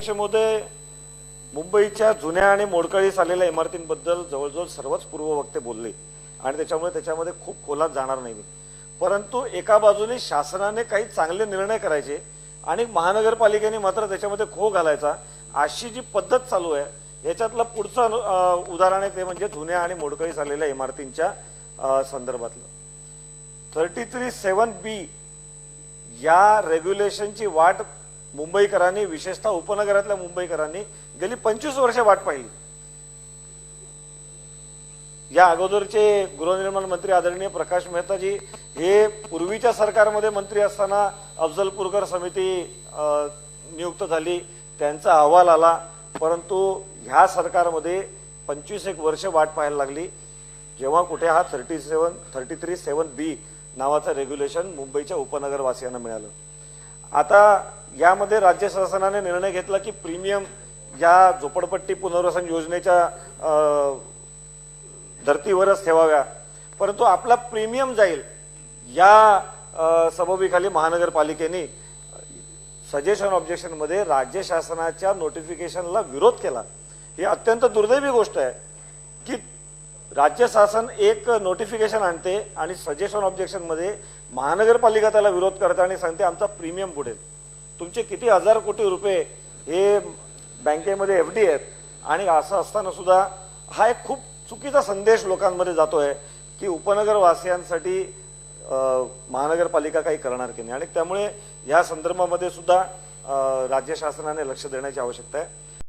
परिषदेमध्ये मुंबईच्या जुन्या आणि मोडकळीस आलेल्या इमारतींबद्दल जवळजवळ सर्वच पूर्ववक्ते बोलले. आणि त्याच्यामुळे त्याच्यामध्ये खूप खोलात जाणार नाही मी. परंतु एका बाजूने शासनाने काही चांगले निर्णय करायचे आणि महानगरपालिकेने मात्र त्याच्यामध्ये खो घालायचा अशी जी पद्धत चालू आहे याच्यातलं पुढचं उदाहरण आहे ते म्हणजे जुन्या आणि मोडकळीस आलेल्या इमारतींच्या संदर्भातलं. थर्टी थ्री सेवन बी या रेग्युलेशनची वाट मुंबईकरांनी विशेषतः उपनगरातल्या मुंबईकरांनी गेली पंचवीस वर्ष वाट पाहिली. या अगोदरचे गृहनिर्माण मंत्री आदरणीय प्रकाश मेहताजी हे पूर्वीच्या सरकारमध्ये मंत्री असताना अफजलपूरकर समिती नियुक्त झाली त्यांचा अहवाल आला. परंतु ह्या सरकारमध्ये पंचवीस एक वर्ष वाट पाहायला लागली. जेव्हा कुठे हा thirty seven thirty three seven B नावाचं रेग्युलेशन मुंबईच्या उपनगरवासियांना मिळालं. आता यामध्ये राज्य शासनाने निर्णय घेतला की प्रीमियम या झोपडपट्टी पुनर्वसन योजनेच्या धर्तीवरच ठेवाव्या. परंतु आपला प्रीमियम जाईल या सबबीखाली महानगरपालिकेने सजेशन ऑब्जेक्शनमध्ये राज्य शासनाच्या नोटिफिकेशनला विरोध केला. ही अत्यंत दुर्दैवी गोष्ट आहे की राज्य शासन एक नोटिफिकेशन आणते आणि सजेशन ऑब्जेक्शनमध्ये महानगरपालिका त्याला विरोध करते आणि सांगते आमचा प्रीमियम बुडेल तुमचे किती हजार कोटी रुपये हे बँकेमध्ये एफ डी आहेत. आणि असं असताना सुद्धा हा एक खूप चुकीचा संदेश लोकांमध्ये जातो आहे की उपनगरवासियांसाठी महानगरपालिका काही करणार की नाही. आणि त्यामुळे या संदर्भामध्ये सुद्धा राज्य शासनाने लक्ष देण्याची आवश्यकता आहे.